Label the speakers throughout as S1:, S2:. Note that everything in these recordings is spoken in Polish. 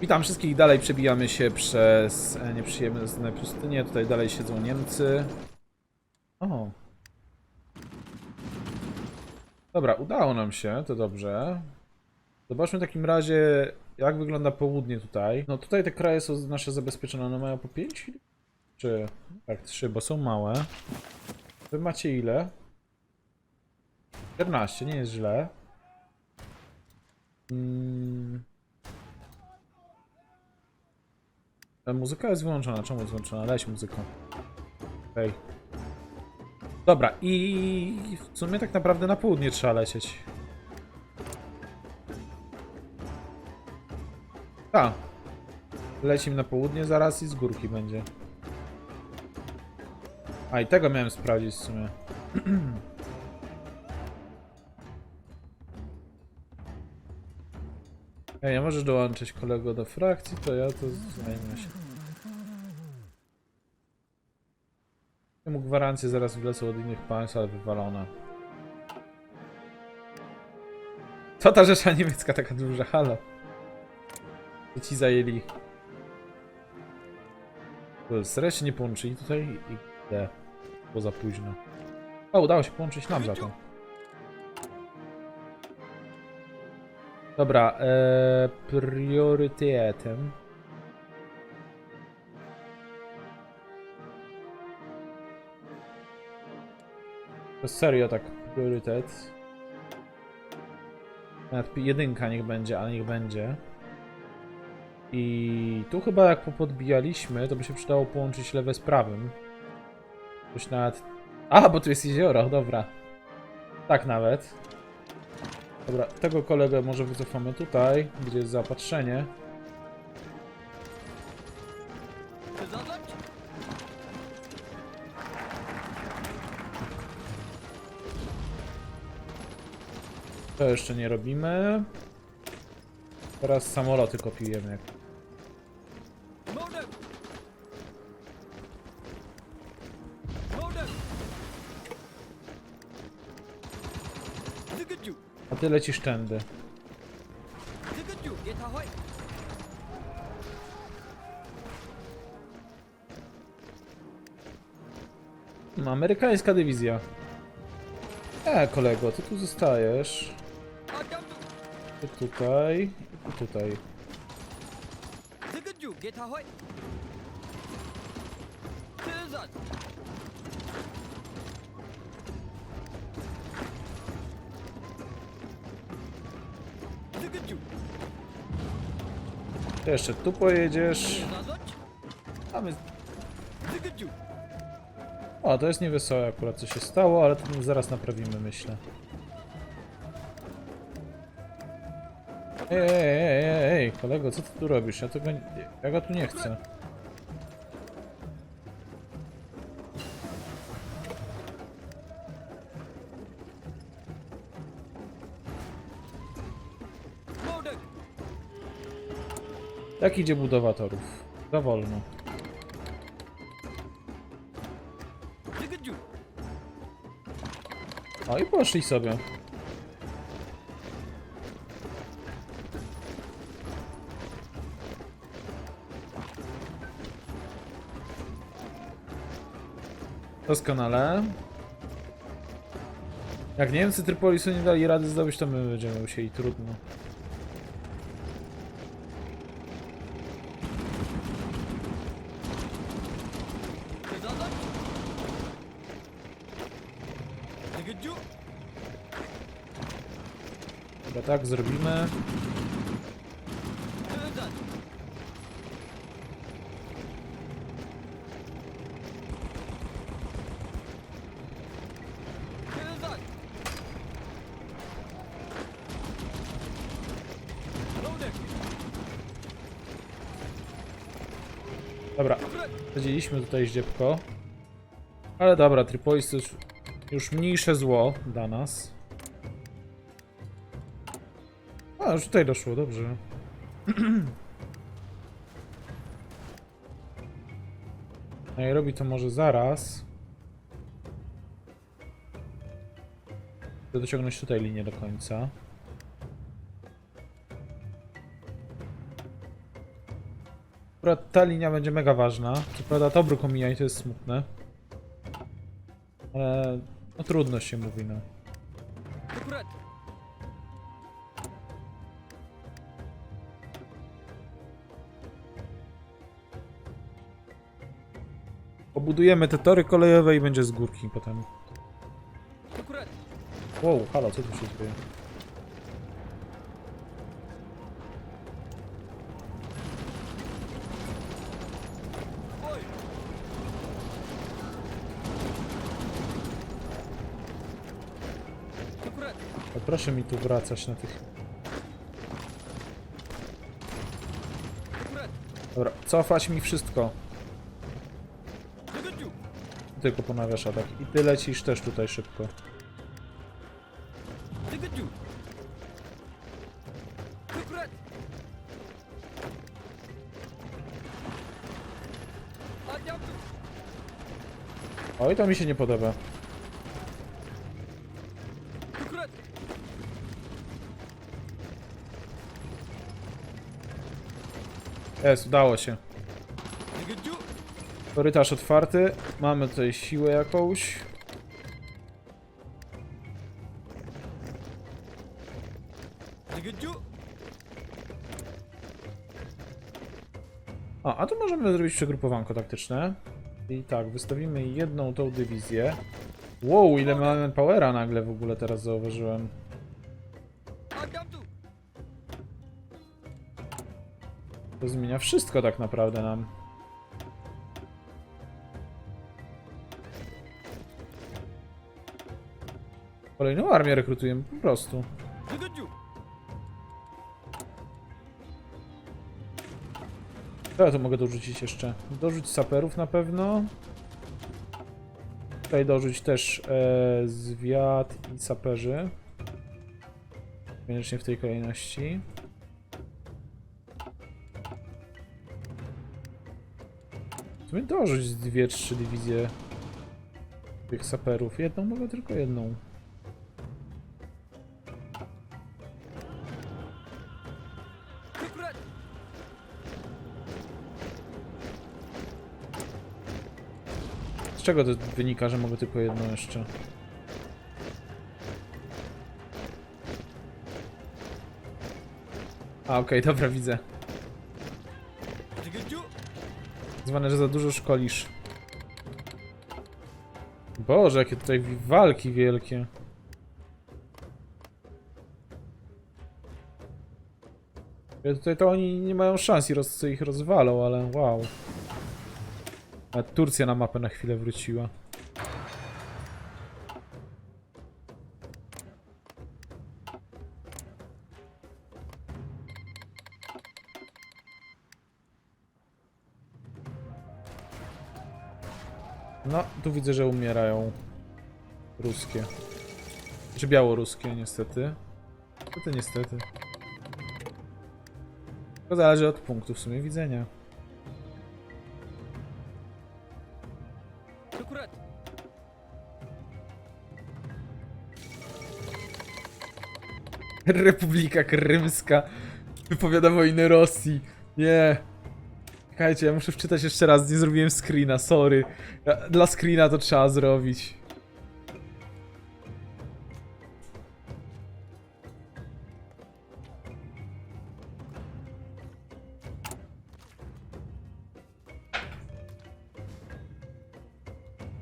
S1: Witam wszystkich, dalej przebijamy się przez nieprzyjemne pustynię. Tutaj dalej siedzą Niemcy. O. Dobra, udało nam się, to dobrze. Zobaczmy w takim razie, jak wygląda południe tutaj. No tutaj te kraje są nasze zabezpieczone, one mają po 5? Czy... Tak, 3, bo są małe. Wy macie ile? 14, nie jest źle. Mm. Muzyka jest wyłączona. Czemu jest wyłączona? Leć muzyką. Okej. Dobra, i w sumie tak naprawdę na południe trzeba lecieć. A. Lecimy na południe zaraz i z górki będzie. A i tego miałem sprawdzić w sumie. Ej, nie możesz dołączyć kolego do frakcji, to ja to zajmę się. Ja mu gwarancję zaraz wlecą od innych państw, ale wywalona. Co ta rzesza niemiecka taka duża? Halo. Co ci zajęli? Serio się nie połączyli tutaj i gdzie? Było za późno. O, udało się połączyć nam za to. Dobra, e, priorytetem. To serio tak, priorytet. Nawet jedynka niech będzie, ale niech będzie. I tu chyba jak popodbijaliśmy, to by się przydało połączyć lewe z prawym. Coś nawet... A, bo tu jest jezioro, dobra. Tak nawet. Dobra, tego kolegę może wycofamy tutaj, gdzie jest zaopatrzenie. To jeszcze nie robimy. Teraz samoloty kopiujemy. Ty lecisz tędy. Hmm, Amerykańska dywizja. E, kolego, ty tu zostajesz. Ty tutaj. I tutaj. Jeszcze tu pojedziesz.
S2: Tezat!
S1: A my...
S2: Zygaju!
S1: O, to jest niewesołe akurat co się stało, ale to zaraz naprawimy, myślę. Ej, ej, ej, ej, kolego, co ty tu robisz? Ja tego. Ja go tu nie chcę. Jak idzie budowa torów? Za wolno. O, i poszli sobie. Doskonale. Jak Niemcy Trypolisu nie dali rady zdobyć, to my będziemy musieli trudno. Tak zrobimy. Dobra, Powiedzieliśmy tutaj ździebko. Ale dobra, Tripolis już, już mniejsze zło dla nas. A, już tutaj doszło, dobrze. No i robi to może zaraz. Chcę dociągnąć tutaj linię do końca. Akurat ta linia będzie mega ważna. Co prawda Tobruk omija i to jest smutne. Ale no trudno się mówi, no. Pobudujemy te tory kolejowe i będzie z górki potem. Wow, halo, co tu się dzieje? Proszę mi tu wracać na tych... Dobra, cofać mi wszystko tylko ponawiasz atak. I ty lecisz też tutaj szybko. Oj, to mi się nie podoba. Jest, udało się. Korytarz otwarty. Mamy tutaj siłę jakąś. A, a tu możemy zrobić przegrupowanko taktyczne. I tak, wystawimy jedną tą dywizję. Wow, ile mamy powera nagle w ogóle teraz zauważyłem. To zmienia wszystko tak naprawdę nam. Kolejną armię rekrutujemy po prostu. Co ja tu mogę dorzucić jeszcze? Dorzuć saperów na pewno. Tutaj dorzuć też e, zwiat i saperzy. Koniecznie w tej kolejności. Dorzuć dwie, trzy dywizje tych saperów. Jedną mogę, tylko jedną. czego to wynika, że mogę tylko jedno jeszcze? A, okej, okay, dobra, widzę. Zwane, że za dużo szkolisz. Boże, jakie tutaj walki wielkie. Ja tutaj to oni nie mają szans i roz, ich rozwalą, ale wow. Turcja na mapę na chwilę wróciła. No, tu widzę, że umierają ruskie. Czy białoruskie, niestety. Niestety, niestety. To zależy od punktu w sumie widzenia. Republika Krymska wypowiada wojnę Rosji. Nie. Czekajcie, ja muszę wczytać jeszcze raz, nie zrobiłem screena, sorry. Dla screena to trzeba zrobić.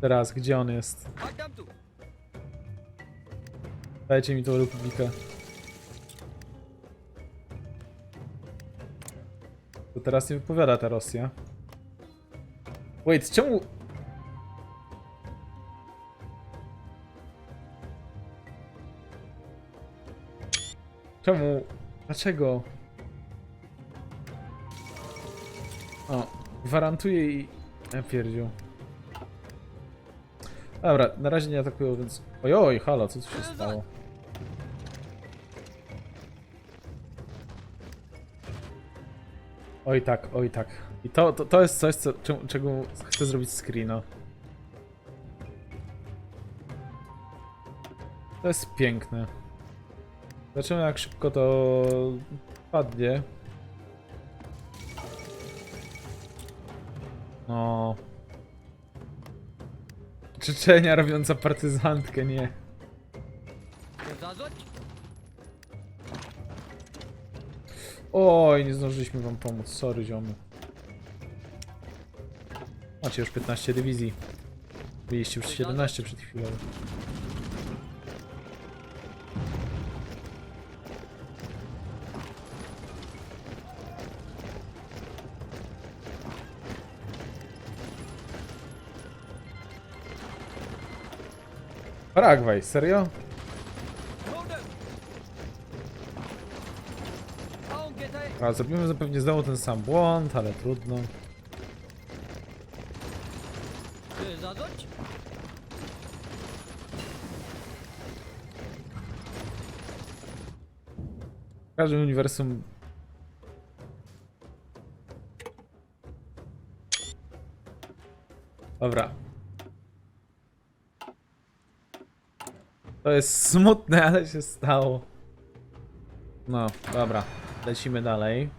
S1: Teraz, gdzie on jest? Dajcie mi tą republikę. To teraz nie wypowiada ta Rosja. Wait, czemu... Czemu? Dlaczego? O, gwarantuję i... Ja pierdziu. Dobra, na razie nie atakują, więc... Ojoj, halo, co tu się stało? Oj tak, oj tak. I to, to, to jest coś, co, czego chcę zrobić screena. To jest piękne. Zobaczymy jak szybko to padnie. No. Czeczenia robiąca partyzantkę, nie. Oj, nie zdążyliśmy wam pomóc, sorry ziomy. Macie już 15 dywizji. Byliście już 17 przed chwilą. Paragwaj, serio? A zrobimy zapewne znowu ten sam błąd, ale trudno.
S2: Zazoć?
S1: W każdym uniwersum. Dobra. To jest smutne, ale się stało. No, dobra. Lecimy dalej.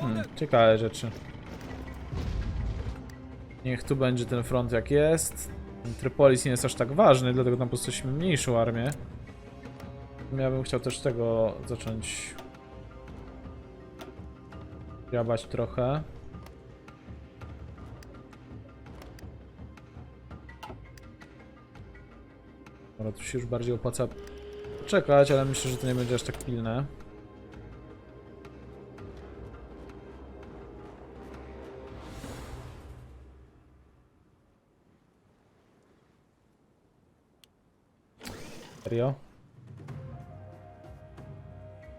S1: Hmm, ciekawe rzeczy. Niech tu będzie ten front jak jest. Trypolis nie jest aż tak ważny, dlatego tam po prostu mniejszą armię. Ja bym chciał też tego zacząć grabać trochę. Ale tu się już bardziej opłaca czekać, ale myślę, że to nie będzie aż tak pilne. Serio?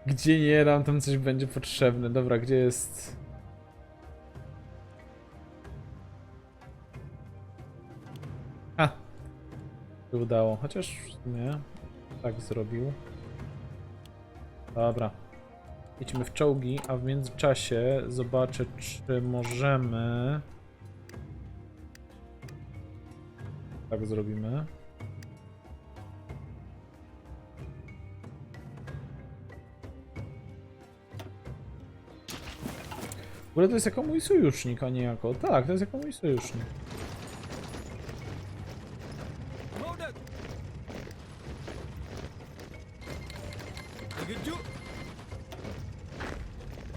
S1: Gdzie nie dam, tam coś będzie potrzebne. Dobra, gdzie jest... A! Się udało, chociaż sumie tak zrobił. Dobra. Idźmy w czołgi, a w międzyczasie zobaczę, czy możemy... Tak zrobimy. Ogóle to jest jako mój sojusznik, a nie jako... Tak, to jest jako mój sojusznik.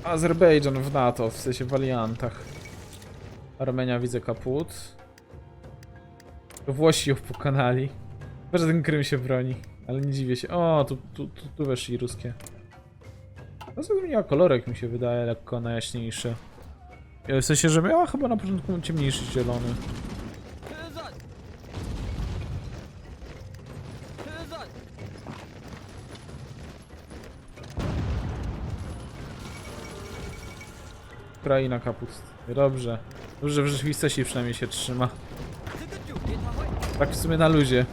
S1: Azerbejdżan w NATO, w sensie w aliantach. Armenia widzę kaput. Włosi ją pokonali. Chyba, że ten Krym się broni. Ale nie dziwię się. O, tu, tu, tu, tu weszli ruskie. To zmieniła kolorek, mi się wydaje, lekko najjaśniejszy. W sensie, że miała chyba na początku ciemniejszy zielony. Ukraina kaput. Dobrze. Dobrze, w rzeczywistości przynajmniej się trzyma. Tak w sumie na luzie.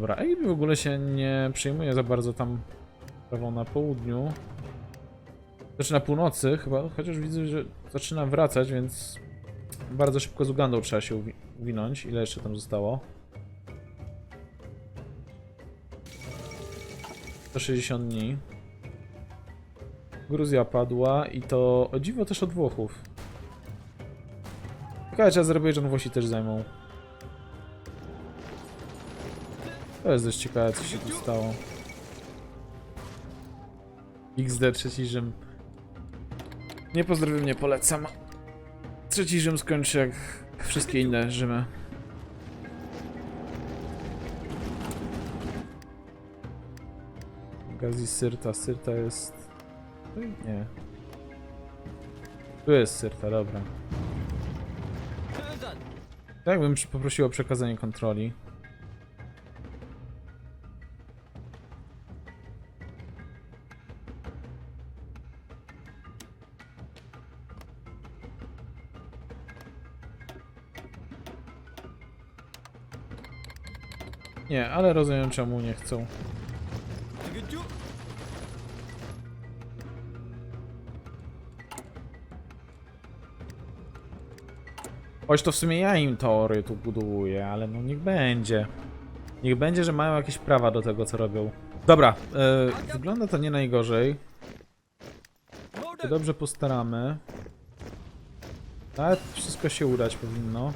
S1: Dobra, Ejbi w ogóle się nie przejmuje za bardzo tam sprawą na południu. Znaczy na północy chyba, chociaż widzę, że zaczyna wracać, więc bardzo szybko z Ugandą trzeba się uwi- uwinąć. Ile jeszcze tam zostało? 160 dni. Gruzja padła i to o dziwo też od Włochów. Ciekawe, czy Azerbejdżan Włosi też zajmą. To jest dość ciekawe, co się tu stało. XD, trzeci Rzym. Nie pozdrowiam, nie polecam. Trzeci Rzym skończy jak wszystkie inne Rzymy. Gazi Syrta. Syrta jest... Oj, Nie. Tu jest Syrta, dobra. Tak bym poprosił o przekazanie kontroli. Nie, ale rozumiem czemu nie chcą. Choć to w sumie ja im tory tu buduję, ale no niech będzie. Niech będzie, że mają jakieś prawa do tego, co robią. Dobra, yy, wygląda to nie najgorzej. Dobrze postaramy. Ale wszystko się udać powinno.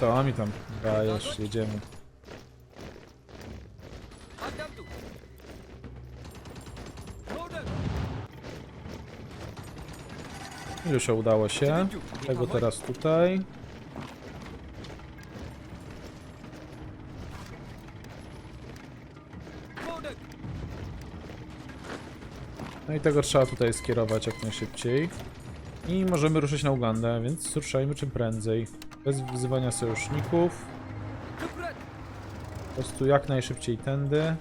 S1: Co oni tam?
S2: A już jedziemy.
S1: Już udało się. Tego teraz tutaj. No i tego trzeba tutaj skierować jak najszybciej. I możemy ruszyć na Ugandę, więc ruszajmy czym prędzej. Bez wzywania sojuszników. Po prostu jak najszybciej tędy.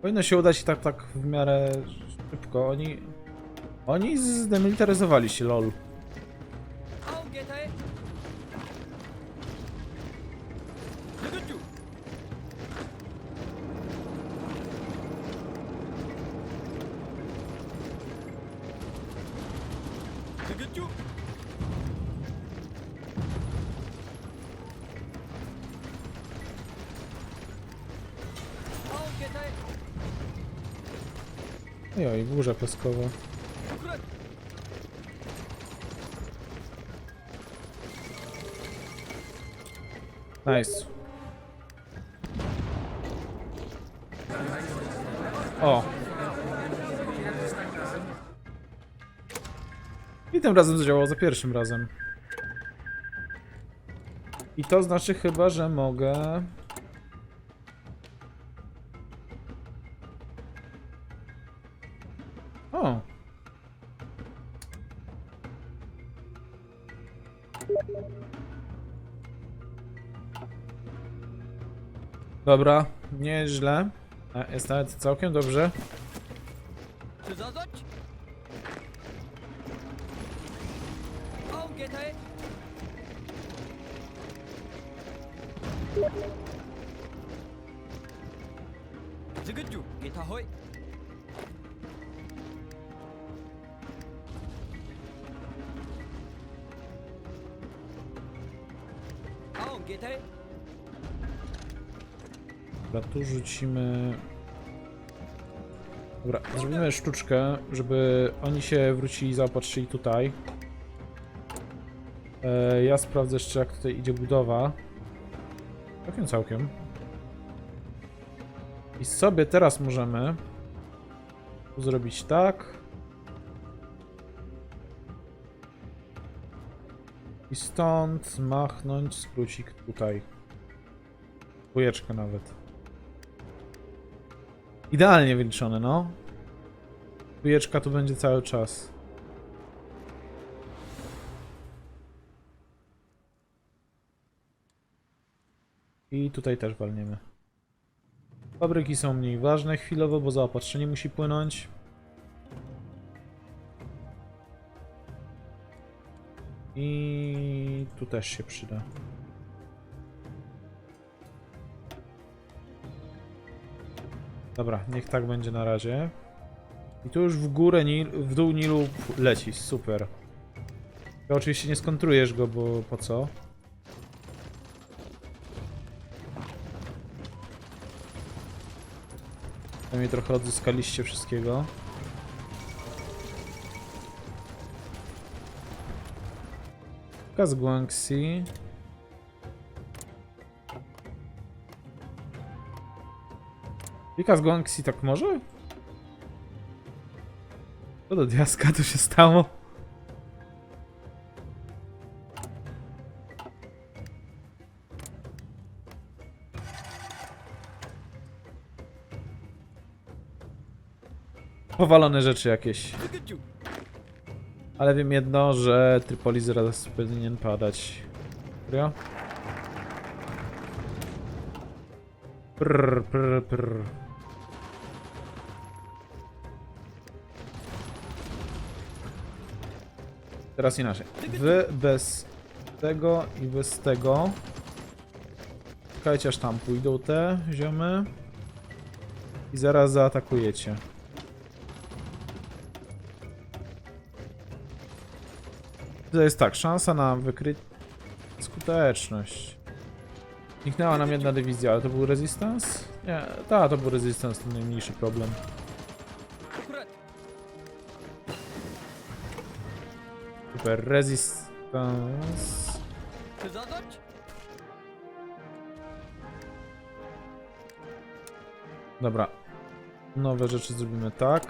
S1: Powinno się udać tak, tak w miarę szybko. Oni... Oni zdemilitaryzowali się, lol. burza piaskowa. Nice. O. I tym razem zadziałało za pierwszym razem. I to znaczy chyba, że mogę... Dobra, nieźle. A, jest nawet całkiem dobrze. Dobra, tu rzucimy... Dobra, zrobimy sztuczkę, żeby oni się wrócili zaopatrzyli tutaj. E, ja sprawdzę jeszcze jak tutaj idzie budowa. Całkiem, całkiem. I sobie teraz możemy zrobić tak. I stąd machnąć skrócik tutaj. Dwójeczkę nawet. Idealnie wyliczone, no. Dwójeczka tu będzie cały czas. I tutaj też walniemy. Fabryki są mniej ważne chwilowo, bo zaopatrzenie musi płynąć. I tu też się przyda. Dobra, niech tak będzie na razie. I tu już w górę, Nil, w dół Nilu leci, super. Oczywiście nie skontrujesz go, bo po co? Przynajmniej trochę odzyskaliście wszystkiego. Gaz Guangxi. Wika z Guangxi tak może? Co do diaska tu się stało? Powalone rzeczy jakieś. Ale wiem jedno, że Tripoli zaraz powinien padać. Serio? Prr, prr, prr. Teraz inaczej. Wy bez tego i bez tego. Czekajcie aż tam pójdą te ziomy. I zaraz zaatakujecie. To jest tak, szansa na wykryć skuteczność. Zniknęła nam jedna dywizja, ale to był resistance? Nie, tak, to był resistance, to najmniejszy problem. Super, resistance. Dobra. Nowe rzeczy zrobimy tak.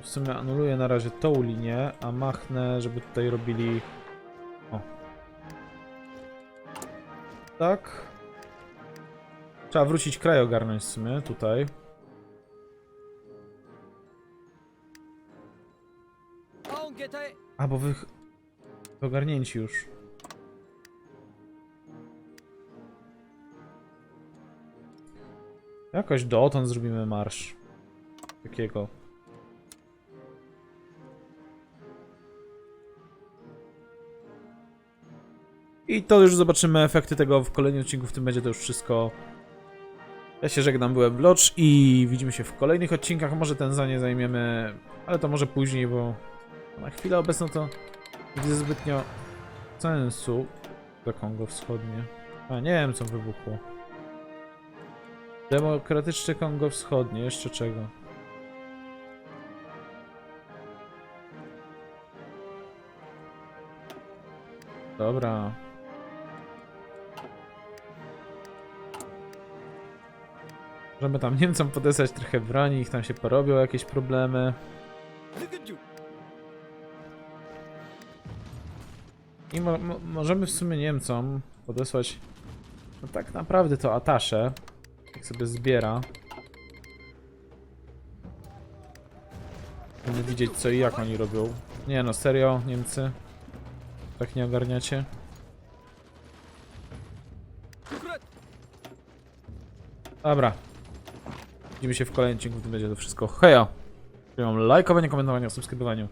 S1: W sumie anuluję na razie tą linię, a machnę, żeby tutaj robili... O. Tak. Trzeba wrócić kraj ogarnąć w sumie, tutaj. A, bo wy... ogarnięci już. Jakoś dotąd zrobimy marsz. Takiego. I to już zobaczymy efekty tego w kolejnym odcinku. W tym będzie to już wszystko. Ja się żegnam, byłem Blocz i widzimy się w kolejnych odcinkach. Może ten za nie zajmiemy, ale to może później, bo na chwilę obecną to nie zbytnio sensu za Kongo Wschodnie. A, nie wiem co wybuchło. Demokratyczne Kongo Wschodnie, jeszcze czego? Dobra. Możemy tam Niemcom podesłać trochę broni, ich tam się porobią jakieś problemy. I mo mo możemy w sumie Niemcom podesłać no tak naprawdę to Atasze. Jak sobie zbiera. Będę widzieć co i jak oni robią. Nie no, serio, Niemcy? Tak nie ogarniacie? Dobra. Widzimy się w kolejnym odcinku, w tym będzie to wszystko. Hejo! Przyjąłem lajkowanie, komentowanie, subskrybowanie.